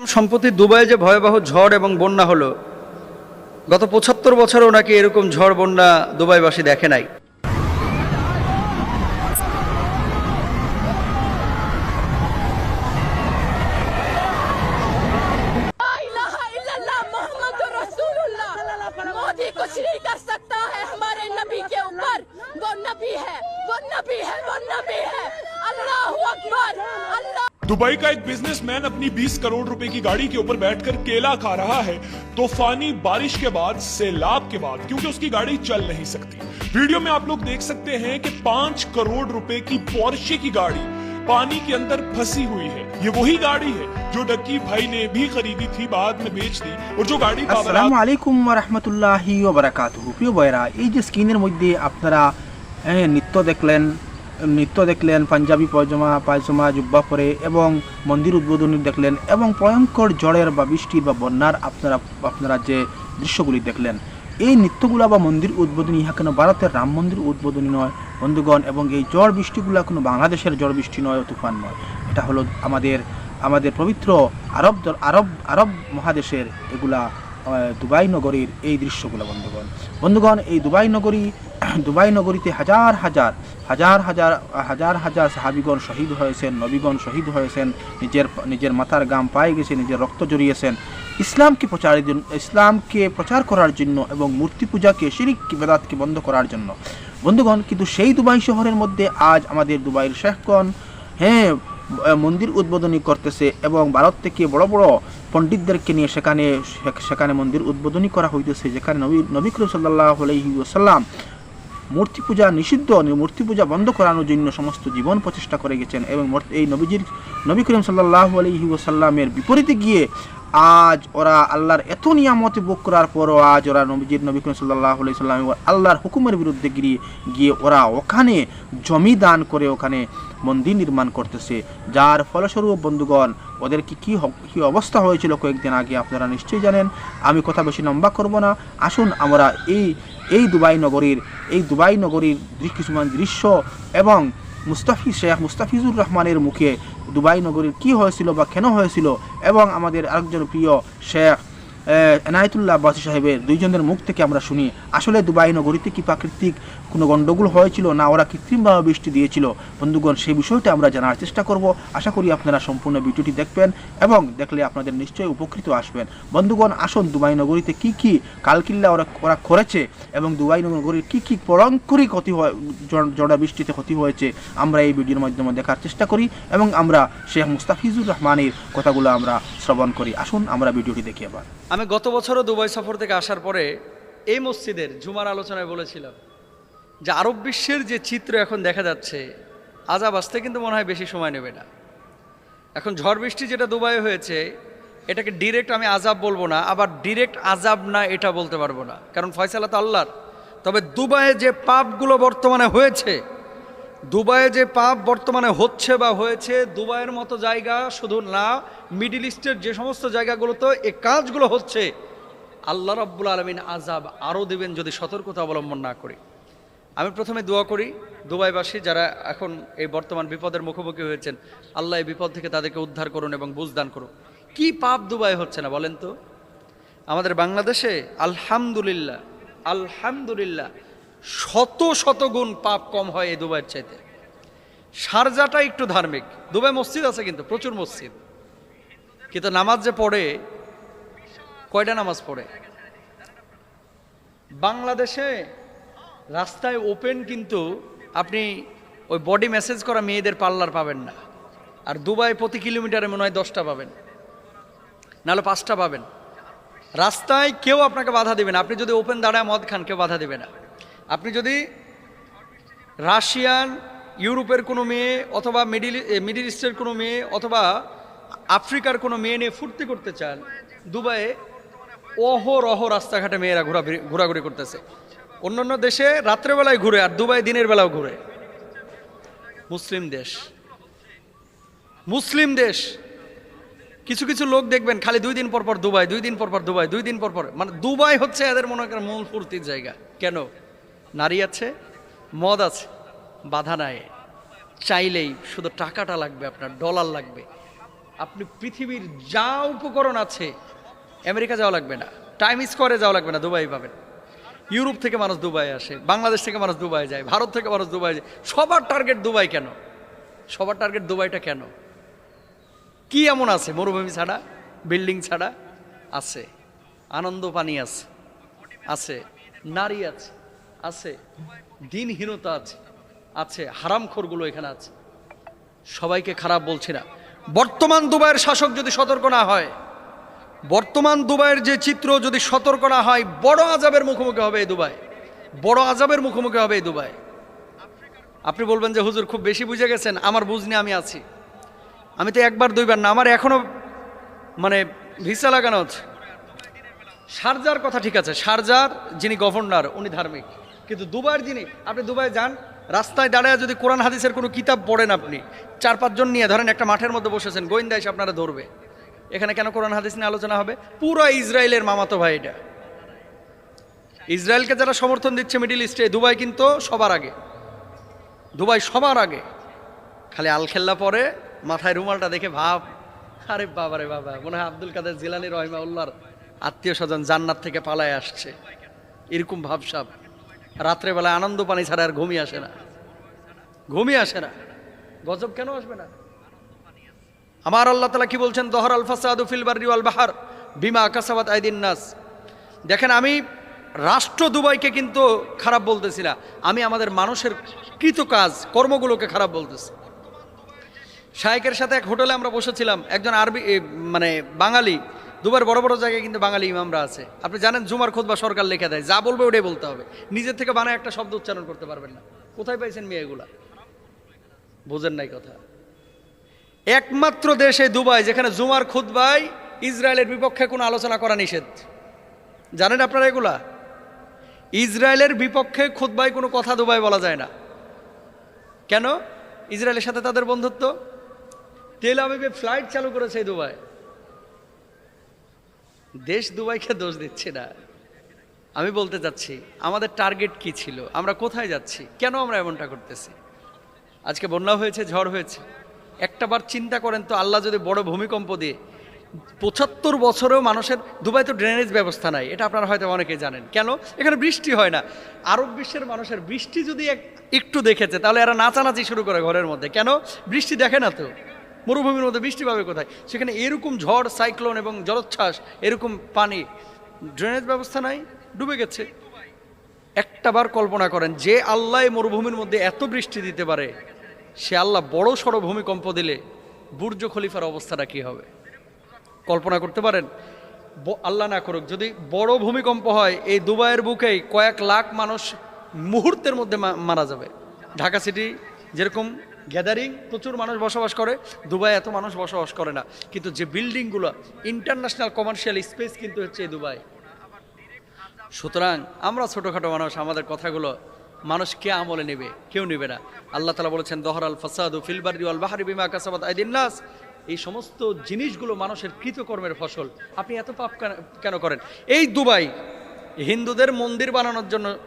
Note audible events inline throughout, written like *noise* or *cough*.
সম্প্রতি দুবাইয়ে যে ভয়াবহ ঝড় এবং বন্যা হলো, গত পঁচাত্তর বছরও নাকি এরকম ঝড় বন্যা দুবাইবাসী দেখে নাই। अपनी 20 करोड़ रुपए की गाड़ी के ऊपर बैठकर केला खा रहा है तूफानी बारिश के बाद सैलाब के बाद क्योंकि उसकी गाड़ी चल नहीं सकती वीडियो में आप लोग देख सकते हैं कि पांच करोड़ रुपए की पोर्शे की गाड़ी पानी के अंदर फंसी हुई है ये वही गाड़ी है जो डक्की भाई ने भी खरीदी थी बाद में बेच दी और जो गाड़ी बाबरात আসসালামু আলাইকুম রহমতুল্লাহি ওবরাকাতুহু প্রিয় বয়রা এই যে স্ক্রিনের মধ্যে আপনারা হ্যাঁ, নৃত্য দেখলেন নৃত্য দেখলেন, পাঞ্জাবি, পয়জামা, পায়জামা, জুব্বা পরে এবং মন্দির উদ্বোধনী দেখলেন এবং ভয়ঙ্কর ঝড়ের বা বৃষ্টির বা বন্যার আপনারা আপনারা যে দৃশ্যগুলি দেখলেন, এই নৃত্যগুলা বা মন্দির উদ্বোধনী ইহা কেন ভারতের রাম মন্দির উদ্বোধনী নয়, বন্ধুগণ, এবং এই ঝড় বৃষ্টিগুলা কোনো বাংলাদেশের ঝড় বৃষ্টি নয়, তুফান নয়। এটা হলো আমাদের আমাদের পবিত্র আরব আরব আরব মহাদেশের এগুলা দুবাই নগরীর এই দৃশ্যগুলো, বন্ধুগণ। বন্ধুগণ, এই দুবাই নগরী দুবাই নগরীতে হাজার হাজার হাজার হাজার হাজার হাজার সাহাবিগণ শহীদ হয়েছেন, নবীগণ শহীদ হয়েছেন, নিজের নিজের মাথার গাম পায়ে গেছে, নিজের রক্ত জড়িয়েছেন। ইসলামকে প্রচারের জন্য, ইসলামকে প্রচার করার জন্য এবং মূর্তি পূজাকে শিরিক বেদাতকে বন্ধ করার জন্য। বন্ধুগণ, কিন্তু সেই দুবাই শহরের মধ্যে আজ আমাদের দুবাইয়ের শেখগণ হ্যাঁ মন্দির উদ্বোধনী করতেছে এবং ভারত থেকে বড় বড় পণ্ডিতদেরকে নিয়ে সেখানে সেখানে মন্দির উদ্বোধনী করা হইতেছে, যেখানে নবী নবী করিম সাল্লাহ মূর্তি পূজা নিষিদ্ধ মূর্তি পূজা বন্ধ করানোর জন্য সমস্ত জীবন প্রচেষ্টা করে গেছেন এবং এই নবীজির, নবী করিম সাল্লাহ আলহি ওসাল্লামের বিপরীতে গিয়ে আজ ওরা আল্লাহর এত নিয়ামত ভোগ করার পরও আজ ওরা নবীজির, নবী করিম সাল্লাহ আলি সাল্লাম আল্লাহর হুকুমের বিরুদ্ধে গিয়ে গিয়ে ওরা ওখানে জমি দান করে ওখানে মন্দির নির্মাণ করতেছে। যার ফলস্বরূপ বন্ধুগণ, ওদের কি, কী কী অবস্থা হয়েছিল কয়েকদিন আগে আপনারা নিশ্চয়ই জানেন। আমি কথা বেশি লম্বা করব না। আসুন আমরা এই এই দুবাই নগরীর, এই দুবাই নগরীর কিছুমান দৃশ্য এবং মুস্তাফিজ, শেখ মুস্তাফিজুর রহমানের মুখে দুবাই নগরীর কি হয়েছিল বা কেন হয়েছিল এবং আমাদের আরেকজন প্রিয় শেখ এনায়তুল্লাহ বাসি সাহেবের দুইজনের মুখ থেকে আমরা শুনি। আসলে দুবাই নগরীতে কি প্রাকৃতিক কোনো গণ্ডগোল হয়েছিল না ওরা কৃত্রিমভাবে বৃষ্টি দিয়েছিল। বন্ধুগণ সেই বিষয়টা আমরা জানার চেষ্টা করব। আশা করি আপনারা সম্পূর্ণ ভিডিওটি দেখবেন এবং দেখলে আপনাদের নিশ্চয়ই উপকৃত আসবেন। বন্ধুগণ, আসুন দুবাই নগরীতে কি কি কালকিল্লা ওরা ওরা করেছে এবং দুবাই নগরীর কি কি পরঙ্করী ক্ষতি হয় ঝড়া বৃষ্টিতে ক্ষতি হয়েছে আমরা এই ভিডিওর মাধ্যমে দেখার চেষ্টা করি এবং আমরা শেখ মুস্তাফিজুর রহমানের কথাগুলো আমরা শ্রবণ করি। আসুন আমরা ভিডিওটি দেখি আবার আমি গত বছরও দুবাই সফর থেকে আসার পরে এই মসজিদের জুমার আলোচনায় বলেছিলাম যে আরব বিশ্বের যে চিত্র এখন দেখা যাচ্ছে, আজাব আসতে কিন্তু মনে হয় বেশি সময় নেবে না। এখন ঝড় বৃষ্টি যেটা দুবাইয়ে হয়েছে, এটাকে ডিরেক্ট আমি আজাব বলব না, আবার ডিরেক্ট আজাব না এটা বলতে পারব না। কারণ ফয়সালা তো আল্লাহর। তবে দুবাইয়ে যে পাপগুলো বর্তমানে হয়েছে, দুবাইয়ে যে পাপ বর্তমানে হচ্ছে বা হয়েছে, দুবাইয়ের মতো জায়গা শুধু না, মিডিল ইস্টের যে সমস্ত জায়গাগুলোতে এ কাজগুলো হচ্ছে, আল্লাহ রাব্বুল আলমিন আজাব আরও দেবেন যদি সতর্কতা অবলম্বন না করি। আমি প্রথমে দোয়া করি দুবাইবাসী যারা এখন এই বর্তমান বিপদের মুখোমুখি হয়েছেন, আল্লাহ এই বিপদ থেকে তাদেরকে উদ্ধার করুন এবং বুঝদান করুন। কি পাপ দুবাই হচ্ছে না বলেন তো? আমাদের বাংলাদেশে আলহামদুলিল্লাহ আলহামদুলিল্লাহ শত শত গুণ পাপ কম হয় এই দুবাইয়ের চাইতে। সারজাটা একটু ধার্মিক। দুবাই মসজিদ আছে কিন্তু, প্রচুর মসজিদ। কিন্তু নামাজ যে পড়ে, কয়টা নামাজ পড়ে? বাংলাদেশে রাস্তায় ওপেন কিন্তু আপনি ওই বডি মেসেজ করা মেয়েদের পার্লার পাবেন না। আর দুবাই প্রতি কিলোমিটারে মনে হয় দশটা পাবেন। নাহলে পাঁচটা পাবেন। রাস্তায় কেউ আপনাকে বাধা দেবে না। আপনি যদি ওপেন দাঁড়ায় মদ খান, কেউ বাধা দেবে না। আপনি যদি রাশিয়ান, ইউরোপের কোনো মেয়ে অথবা মিডিল মিডিল ইস্টের কোনো মেয়ে অথবা আফ্রিকার কোনো মেয়ে নিয়ে ফুর্তি করতে চান, দুবাইয়ে অহরহ রাস্তাঘাটে মেয়েরা ঘোরা ঘোরাঘুরি করতেছে। অন্যান্য দেশে রাত্রেবেলায় ঘুরে আর দুবাই দিনের বেলাও ঘুরে। মুসলিম দেশ। মুসলিম দেশ। কিছু কিছু লোক দেখবেন খালি দুই দিন পর পর দুবাই, দুই দিন পর পর দুবাই, দুই দিন পর পর। মানে দুবাই হচ্ছে এদের মনে করেন মূল ফুর্তির জায়গা। কেন? নারী আছে, মদ আছে, বাধা নাই। চাইলেই শুধু টাকাটা লাগবে আপনার ডলার লাগবে। আপনি পৃথিবীর যা উপকরণ আছে, আমেরিকা যাওয়া লাগবে না টাইম স্কোয়ারে যাওয়া লাগবে না, দুবাই পাবেন। ইউরোপ থেকে মানুষ দুবাই আসে, বাংলাদেশ থেকে মানুষ দুবাই যায়, ভারত থেকে মানুষ দুবাই যায়। সবার টার্গেট দুবাই কেন? সবার টার্গেট দুবাইটা কেন? কি এমন আছে? মরুভূমি ছাড়া বিল্ডিং ছাড়া? আছে। আনন্দ পানি আছে। আছে। নারী আছে। আছে। দিনহীনতা আছে। আছে। হারামখোরগুলো এখানে আছে। সবাইকে খারাপ বলছি না। বর্তমান দুবাইয়ের শাসক যদি সতর্ক না হয় বর্তমান দুবাইয়ের যে চিত্র যদি সতর্ক না হয়, বড় আজাবের মুখোমুখি হবে এই দুবাই। বড় আজাবের মুখোমুখি হবে এই দুবাই। আপনি বলবেন যে, হুজুর, খুব বেশি বুঝে গেছেন, আমার বুঝ নিয়ে আমি আছি। আমি তো একবার, দুইবার না, আমার এখনও মানে ভিসা লাগানো আছে। শারজার কথা ঠিক আছে। সারজার, যিনি গভর্নর, উনি ধার্মিক। কিন্তু দুবাইয়ের যিনি, আপনি দুবাই যান, রাস্তায় দাঁড়ায় যদি কোরআন হাদিসের কোনো কিতাব পড়েন আপনি, চার পাঁচজন নিয়ে ধরেন একটা মাঠের মধ্যে বসেছেন, গোয়েন্দা এসে আপনারা ধরবে। এখানে কেন কোরআন হাদিস নিয়ে আলোচনা হবে? পুরো ইসরায়েলের মামাতো ভাই এটা ইসরায়েলকে যারা সমর্থন দিচ্ছে মিডিল ইস্টে, দুবাই কিন্তু সবার আগে। দুবাই সবার আগে। খালি আলখেল্লা পরে মাথায় রুমালটা দেখে ভাব, আরে বাবা রে বাবা, মনে হয় আব্দুল কাদের জিলানি রহিমা উল্লাহর আত্মীয় স্বজন জান্নাত থেকে পালায় আসছে। এরকম ভাবসাব রাত্রেবেলায় আনন্দ পানি ছাড়া আর ঘুমিয়ে আসে না। ঘুমিয়ে আসে না। গজব কেন আসবে না? আমার আল্লাহ তালা কি বলছেন? দহর আল ফাসাদু ফিল বাররি ওয়াল বাহার বিমা কাসাবাত আইদিন নাস। দেখেন, আমি রাষ্ট্র দুবাইকে কিন্তু খারাপ বলতেছি না। আমি আমাদের মানুষের কৃত কাজ, কর্মগুলোকে খারাপ বলতেছি। শায়েকের সাথে এক হোটেলে আমরা বসেছিলাম। একজন আরবি মানে বাঙালি দুবার বড় বড় জায়গায় কিন্তু বাঙালি ইমামরা আছে। আপনি জানেন, জুমার খোদ বা সরকার লেখা দেয়। যা বলবে ওটাই বলতে হবে। নিজের থেকে বানায় একটা শব্দ উচ্চারণ করতে পারবেন না। কোথায় পাইছেন মেয়ে এগুলা? বোঝেন নাই কথা। একমাত্র দেশ দুবাই, যেখানে জুমার খুতবাই ইসরায়েলের বিপক্ষে কোনো আলোচনা করা নিষেধ। জানেন আপনারা এগুলা? ইসরায়েলের বিপক্ষে খুতবাই কোনো কথা দুবাই বলা যায় না। কেন? ইসরায়েলের সাথে তাদের বন্ধুত্ব? তেল আবিবে ফ্লাইট চালু করেছে দুবাই। দেশ দুবাইকে দোষ দিচ্ছে না। আমি বলতে চাচ্ছি, আমাদের টার্গেট কি ছিল? আমরা কোথায় যাচ্ছি? কেন আমরা এমনটা করতেছি? আজকে বন্যা হয়েছে, ঝড় হয়েছে। একটা বার চিন্তা করেন তো, আল্লাহ যদি বড় ভূমিকম্প দিয়ে পঁচাত্তর বছরেও মানুষের দুবাই তো ড্রেনেজ ব্যবস্থা নাই, এটা আপনারা হয়তো অনেকেই জানেন। কেন? এখানে বৃষ্টি হয় না। আরব বিশ্বের মানুষের বৃষ্টি যদি একটু দেখেছে, তাহলে এরা নাচানাচি শুরু করে ঘরের মধ্যে। কেন? বৃষ্টি দেখে না তো। মরুভূমির মধ্যে বৃষ্টি পাবে কোথায়? সেখানে এরকম ঝড়, সাইক্লোন এবং জলোচ্ছ্বাস, এরকম পানি ড্রেনেজ ব্যবস্থা নাই, ডুবে গেছে। একটা বার কল্পনা করেন, যে আল্লাহ মরুভূমির মধ্যে এত বৃষ্টি দিতে পারে সে আল্লাহ বড় সড়ো ভূমিকম্প দিলে বুর্জ খলিফার অবস্থাটা কি হবে? কল্পনা করতে পারেন? আল্লাহ না করুক, যদি বড় ভূমিকম্প হয়, এই দুবাইয়ের বুকেই কয়েক লাখ মানুষ মুহূর্তের মধ্যে মারা যাবে। ঢাকা সিটি যেরকম গ্যাদারিং, প্রচুর মানুষ বসবাস করে দুবাই এত মানুষ বসবাস করে না। কিন্তু যে বিল্ডিংগুলো, ইন্টারন্যাশনাল কমার্শিয়াল স্পেস কিন্তু হচ্ছে এই দুবাই। সুতরাং আমরা ছোটোখাটো মানুষ, আমাদের কথাগুলো মানুষ কে আমলে নেবে? কেউ নেবে না। আল্লাহ তালা বলেছেন, দহর আল ফাসাদু ফিলবারি আল বাহারি বিমা কাসাবাদ আইদিন নাস। এই সমস্ত জিনিসগুলো মানুষের কৃতকর্মের ফসল। আপনি এত পাপ কেন- করেন? এই দুবাই হিন্দুদের মন্দির বানানোর জন্য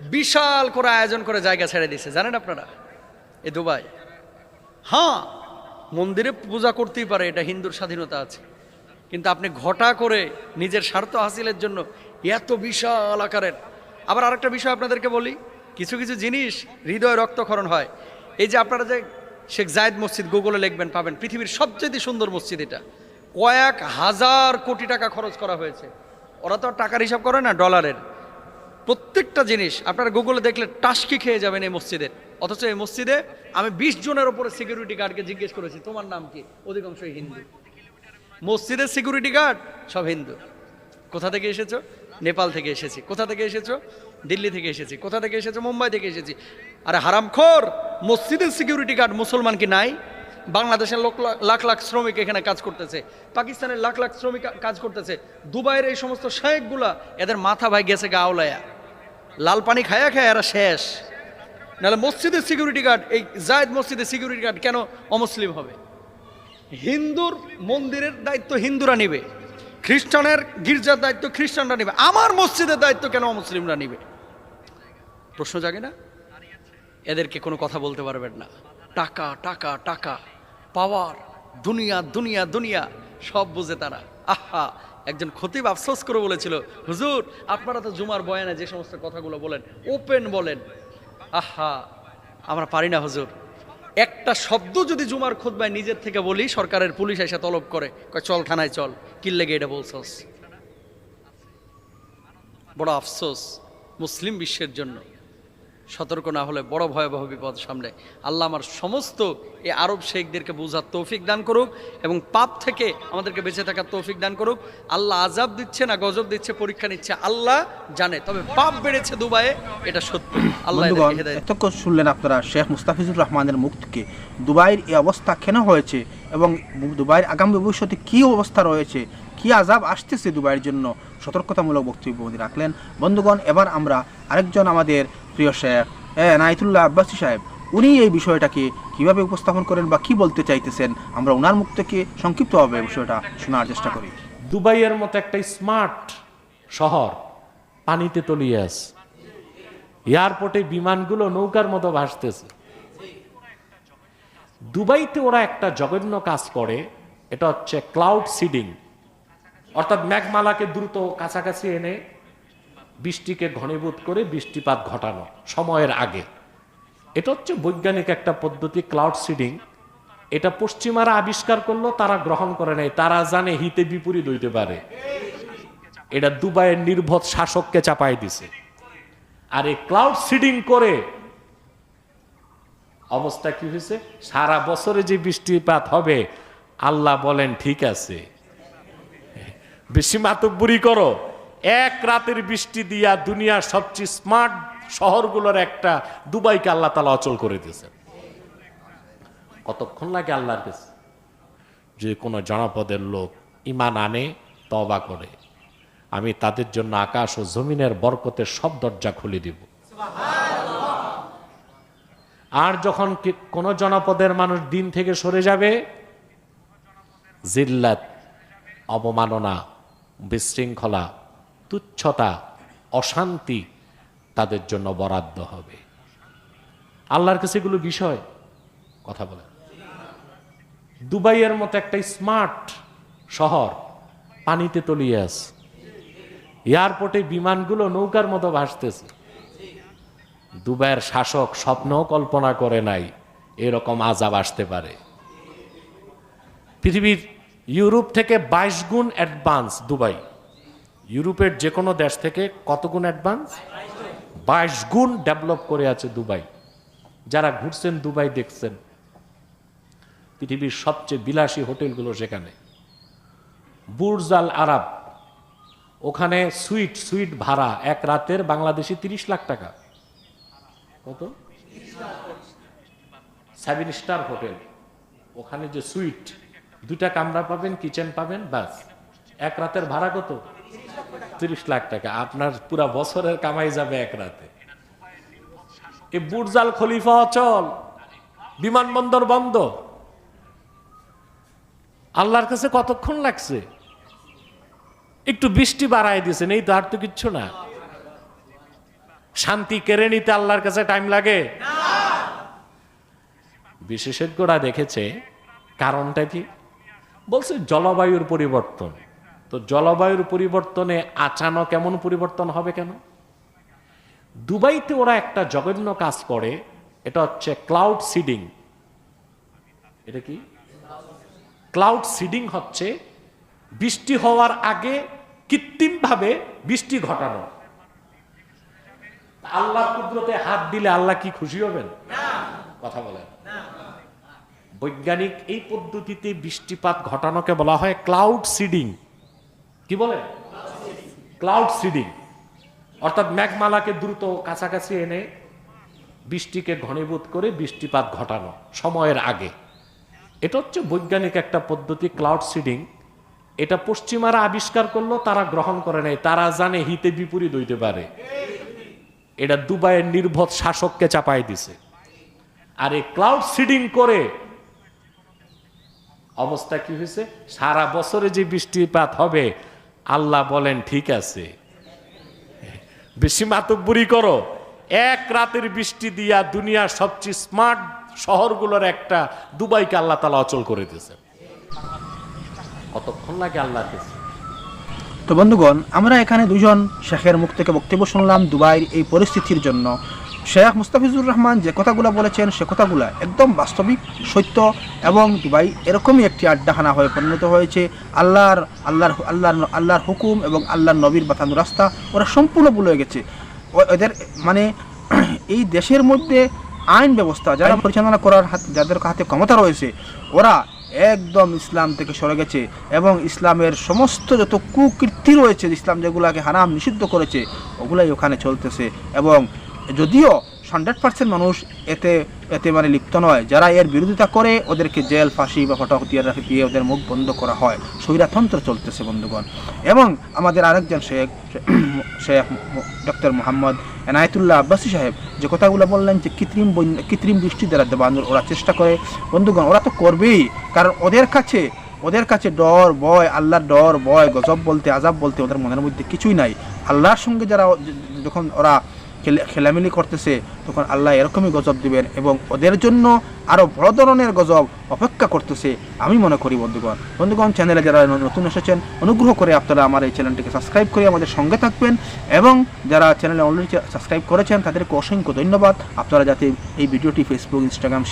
বিশাল করে আয়োজন করে জায়গা ছেড়ে দিয়েছে। জানেন আপনারা? এই দুবাই। হ্যাঁ মন্দিরে পূজা করতেই পারে, এটা হিন্দুর স্বাধীনতা আছে। কিন্তু আপনি ঘটা করে নিজের স্বার্থ হাসিলের জন্য এত বিশাল আকারের। আবার আরেকটা বিষয় আপনাদেরকে বলি কিছু কিছু জিনিস হৃদয় রক্তক্ষরণ হয়। এই যে আপনারা যে শেখ জায়েদ মসজিদ গুগলে লিখবেন, পাবেন। পৃথিবীর সবচেয়ে সুন্দর মসজিদ এটা। কয়েক হাজার কোটি টাকা খরচ করা হয়েছে। ওরা তো টাকার হিসাব করে না, ডলারের। প্রত্যেকটা জিনিস আপনারা গুগলে দেখলে টাস্কি খেয়ে যাবেন এই মসজিদের অথচ এই মসজিদে আমি বিশ জনের ওপরে সিকিউরিটি গার্ডকে জিজ্ঞেস করেছি, তোমার নাম কি? অধিকাংশই হিন্দু। মসজিদের সিকিউরিটি গার্ড সব হিন্দু। কোথা থেকে এসেছ? নেপাল থেকে এসেছি। কোথা থেকে এসেছ? দিল্লি থেকে এসেছি। কোথা থেকে এসেছ? মুম্বাই থেকে এসেছি। আরে হারামখোর, মসজিদের সিকিউরিটি গার্ড মুসলমান কি নাই? বাংলাদেশের লোক লাখ লাখ শ্রমিক এখানে কাজ করতেছে। পাকিস্তানের লাখ লাখ শ্রমিক কাজ করতেছে। দুবাইয়ের এই সমস্ত শেখগুলা এদের মাথা ভাই গেছে গা আওলায়া। লাল পানি খায়া খায় এরা শেষ। নাহলে মসজিদের সিকিউরিটি গার্ড এই জায়দ মসজিদের সিকিউরিটি গার্ড কেন অমুসলিম হবে? হিন্দুর মন্দিরের দায়িত্ব হিন্দুরা নিবে। খ্রিস্টানের গির্জার দায়িত্ব খ্রিস্টানরা নিবে। আমার মসজিদের দায়িত্ব কেন মুসলিমরা নিবে? প্রশ্ন জাগে না? এদেরকে কোনো কথা বলতে পারবেন না। টাকা টাকা টাকা, পাওয়ার, দুনিয়া দুনিয়া দুনিয়া, সব বুঝে তারা। আহা, একজন খতিব আফসোস করে বলেছিল, হুজুর, আপনারা তো জুমার বয়ানে যে সমস্ত কথাগুলো বলেন ওপেন বলেন। আহা, আমরা পারি না, হুজুর। একটা শব্দ যদি জুমার খুতবায় নিজের থেকে বলি, সরকারের পুলিশ এসে তলব করে। চল থানায় চল। কিল্লেগে এটা বলছস? বড় আফসোস। মুসলিম বিশ্বের জন্য। সতর্ক না হলে বড় ভয়াবহ বিপদ সামনে। আল্লাহ আমার সমস্ত এই আরব শেখদেরকে বোঝার তৌফিক দান করুক এবং পাপ থেকে আমাদেরকে বেঁচে থাকার তৌফিক দান করুক। আল্লাহ আজাব দিচ্ছে না গজব দিচ্ছে পরীক্ষা নিচ্ছে আল্লাহ জানে। তবে পাপ বেড়েছে দুবাইয়ে এটা সত্য। আল্লাহ এতক্ষণ শুনলেন আপনারা শেখ মুস্তাফিজুর রহমানের মুখ থেকে দুবাইয়ের এই অবস্থা কেন হয়েছে এবং দুবাইয়ের আগামী ভবিষ্যতে কী অবস্থা রয়েছে কী আজাব আসতেছে দুবাইয়ের জন্য? সতর্কতামূলক বক্তব্য রাখলেন। বন্ধুগণ এবার আমরা আরেকজন আমাদের প্রিয় শেখ নাইতুল্লাহ আব্বাসী সাহেব, উনি এই বিষয়টাকে কীভাবে উপস্থাপন করেন বা কি বলতে চাইতেছেন, আমরা ওনার মুখ থেকে সংক্ষিপ্তভাবে বিষয়টা শোনার চেষ্টা করি। দুবাইয়ের মতো একটা স্মার্ট শহর পানিতে তলিয়ে আছে। এয়ারপোর্টে বিমানগুলো নৌকার মতো ভাসতেছে। দুবাইতে ওরা একটা জঘন্য কাজ করে, এটা হচ্ছে ক্লাউড সিডিং অর্থাৎ মেঘমালাকে দ্রুত কাছাকাছি এনে বৃষ্টিকে ঘনীভূত করে বৃষ্টিপাত ঘটানো, সময়ের আগে। এটা হচ্ছে বৈজ্ঞানিক একটা পদ্ধতি ক্লাউড সিডিং এটা পশ্চিমারা আবিষ্কার করল, তারা গ্রহণ করে নাই, তারা জানে হিতে বিপরীত হইতে পারে। এটা দুবাইয়ের নির্ভর শাসককে চাপাই দিছে। আর এই ক্লাউড সিডিং করে অবস্থা কি হয়েছে সারা বছরে যে বৃষ্টিপাত হবে, আল্লাহ বলেন, ঠিক আছে। বেশি মাতব্বরি করো। এক রাতের বৃষ্টি দিয়া দুনিয়ার সবচেয়ে স্মার্ট শহরগুলোর একটা, দুবাইকে আল্লাহ তালা অচল করে দিয়েছেন কতক্ষণ লাগে আল্লাহর কাছে? যে কোনো জনপদের লোক ইমান আনে তবা করে। আমি তাদের জন্য আকাশ ও জমিনের বরকতের সব দরজা খুলে দিব। আর যখন কোনো জনপদের মানুষ দিন থেকে সরে যাবে, জিল্লাত, অবমাননা, বিশৃঙ্খলা তুচ্ছতা, অশান্তি তাদের জন্য বরাদ্দ হবে। আল্লাহর কাছে এগুলো বিষয়, কথা বলেন। দুবাইয়ের মতো একটা স্মার্ট শহর, পানিতে তলিয়ে আছে। এয়ারপোর্টে বিমানগুলো নৌকার মতো ভাসতেছে। দুবাইয়ের শাসক স্বপ্নও কল্পনা করে নাই, এরকম আজাব আসতে পারে। পৃথিবীর ইউরোপ থেকে বাইশ গুণ অ্যাডভান্স দুবাই। ইউরোপের যে কোনো দেশ থেকে কত গুণ অ্যাডভান্স বাইশ গুণ ডেভেলপ করে আছে দুবাই। যারা ঘুরছেন দুবাই দেখছেন, পৃথিবীর সবচেয়ে বিলাসী হোটেলগুলো সেখানে। বুর্জ আল আরব, ওখানে সুইট সুইট ভাড়া, এক রাতের বাংলাদেশি তিরিশ লাখ টাকা। কত? Seven star hotel. ওখানে যে সুইট দুটা কামরা পাবেন, কিচেন পাবেন, ব্যাস। এক রাতের ভাড়া কত? তিরিশ লাখ টাকা। আপনার পুরা বছরের কামাই যাবে এক রাতে। এই বুর্জাল খলিফা অচল। বিমানবন্দর বন্ধ। আল্লাহর কাছে কতক্ষণ লাগছে? একটু বৃষ্টি বাড়ায় দিয়েছেন, এই তো আর তো কিচ্ছু না। শান্তি কেড়ে নিতে আল্লাহর কাছে টাইম লাগে? বিশেষজ্ঞরা দেখেছে, কারণটা কি? বলছে জলবায়ুর পরিবর্তন। তো জলবায়ুর পরিবর্তনে আচানক কেমন পরিবর্তন হবে কেন? দুবাইতে ওরা একটা জঘন্য কাজ করে এটা হচ্ছে ক্লাউড সিডিং এটা কি? ক্লাউড সিডিং হচ্ছে বৃষ্টি হওয়ার আগে কৃত্রিমভাবে বৃষ্টি ঘটানো। আল্লাহ কুদরতে হাত দিলে আল্লাহ কি খুশি হবেন? কথা বলেন। বৈজ্ঞানিক এই পদ্ধতিতে বৃষ্টিপাত ঘটানোকে বলা হয় ক্লাউড সিডিং কি বলে? ক্লাউড সিডিং অর্থাৎ মেঘমালাকে দ্রুত কাছাকাছি এনে বৃষ্টিকে ঘনীভূত করে বৃষ্টিপাত ঘটানো, সময়ের আগে। এটা হচ্ছে বৈজ্ঞানিক একটা পদ্ধতি ক্লাউড সিডিং এটা পশ্চিমারা আবিষ্কার করল, তারা গ্রহণ করে নাই। তারা জানে হিতে বিপরীত হইতে পারে। এটা দুবাইয়ের নির্ভর শাসককে চাপাই দিছে। আর এই ক্লাউড সিডিং করে অবস্থা কি হয়েছে? সারা বছরে যে বৃষ্টিপাত হবে আল্লাহ বলেন, ঠিক আছে। বেশি মাতব্বরি করো। এক রাতের বৃষ্টি দিয়া দুনিয়ার সবচেয়ে স্মার্ট শহরগুলোর একটা দুবাইকে আল্লাহ তালা অচল করে দিয়েছে। কতক্ষণ লাগে আল্লাহর কাছে তো বন্ধুগণ, আমরা এখানে দুজন শেখের মুখ থেকে বক্তব্য শুনলাম দুবাইয়ের এই পরিস্থিতির জন্য। শেখ মুস্তাফিজুর রহমান যে কথাগুলো বলেছেন সে কথাগুলো একদম বাস্তবিক সত্য এবং দুবাই এরকমই একটি আড্ডাখানা হয়ে পরিণত হয়েছে। আল্লাহর আল্লাহর আল্লাহর আল্লাহর হুকুম এবং আল্লাহর নবীর বাতানো রাস্তা ওরা সম্পূর্ণ ভুলে গেছে। ও- ওদের মানে *clears throat* এই দেশের মধ্যে আইন ব্যবস্থা যারা পরিচালনা করার হাত যাদের হাতে ক্ষমতা রয়েছে ওরা একদম ইসলাম থেকে সরে গেছে এবং ইসলামের সমস্ত যত কুকীর্তি রয়েছে ইসলাম যেগুলাকে হারাম নিষিদ্ধ করেছে ওগুলাই ওখানে চলতেছে এবং যদিও হান্ড্রেড পার্সেন্ট মানুষ এতে এতে মানে লিপ্ত নয়। যারা এর বিরোধিতা করে, ওদেরকে জেল, ফাঁসি বা ফটো হতিয়ার রাখি, দিয়ে ওদের মুখ বন্ধ করা হয়। স্বৈরাতন্ত্র চলতেছে, বন্ধুগণ। এবং আমাদের আরেকজন শেখ শেখ ডক্টর মোহাম্মদ এনায়েতুল্লাহ আব্বাসী সাহেব যে কথাগুলো বললেন যে কৃত্রিম কৃত্রিম দৃষ্টি দ্বারা দেবানোর ওরা চেষ্টা করে। বন্ধুগণ, ওরা তো করবেই। কারণ ওদের কাছে ওদের কাছে ডর, ভয়, আল্লাহর ডর, ভয়, গজব বলতে আজাব বলতে ওদের মনের মধ্যে কিছুই নাই। আল্লাহর সঙ্গে যারা যখন ওরা খেলামেলি করতেছে, তখন আল্লাহ এরকমই গজব দিবেন এবং ওদের জন্য আরও বড় ধরনের গজব অপেক্ষা করতেছে আমি মনে করি, বন্ধুগণ। বন্ধুগণ চ্যানেলে যারা নতুন এসেছেন, অনুগ্রহ করে আপনারা আমার এই চ্যানেলটিকে সাবস্ক্রাইব করে আমাদের সঙ্গে থাকবেন এবং যারা চ্যানেলে অলরেডি সাবস্ক্রাইব করেছেন, তাদেরকে অসংখ্য ধন্যবাদ। আপনারা যাতে এই ভিডিওটি ফেসবুক ইনস্টাগ্রাম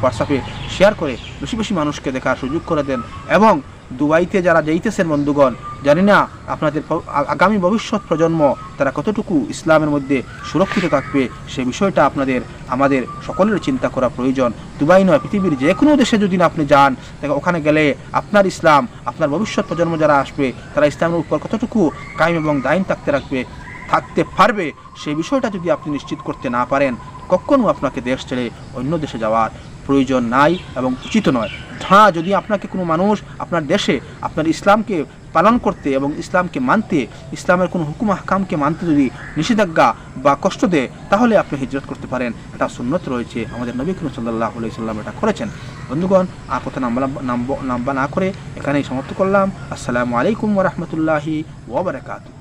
হোয়াটসঅ্যাপে শেয়ার করে বেশি বেশি মানুষকে দেখার সুযোগ করে দেন এবং দুবাইতে যারা যাইতেছেন, বন্ধুগণ জানি না আপনাদের আগামী ভবিষ্যৎ প্রজন্ম তারা কতটুকু ইসলামের মধ্যে সুরক্ষিত থাকবে, সে বিষয়টা আপনাদের, আমাদের সকলের চিন্তা করা প্রয়োজন। দুবাই নয়, পৃথিবীর যে কোনো দেশে যদি আপনি যান ওখানে গেলে আপনার ইসলাম, আপনার ভবিষ্যৎ প্রজন্ম যারা আসবে, তারা ইসলামের উপর কতটুকু কায়েম এবং দায়ন থাকতে রাখবে, থাকতে পারবে সেই বিষয়টা যদি আপনি নিশ্চিত করতে না পারেন, কখনো আপনাকে দেশ ছেড়ে অন্য দেশে যাওয়ার প্রয়োজন নাই এবং উচিত নয়। হ্যাঁ যদি আপনাকে কোনো মানুষ আপনার দেশে, আপনার ইসলামকে পালন করতে এবং ইসলামকে মানতে, ইসলামের কোনো হুকুম হাকামকে মানতে যদি নিষেধাজ্ঞা বা কষ্ট দেয়, তাহলে আপনি হিজরত করতে পারেন। এটা সুন্নত রয়েছে। আমাদের নবী করিম সাল্লাহ সাল্লাম এটা করেছেন। বন্ধুগণ, আর কথা নাম্বা না করে এখানেই সমাপ্ত করলাম। আসসালামু আলাইকুম ওরহমতুল্লাহি ওবরাকাতু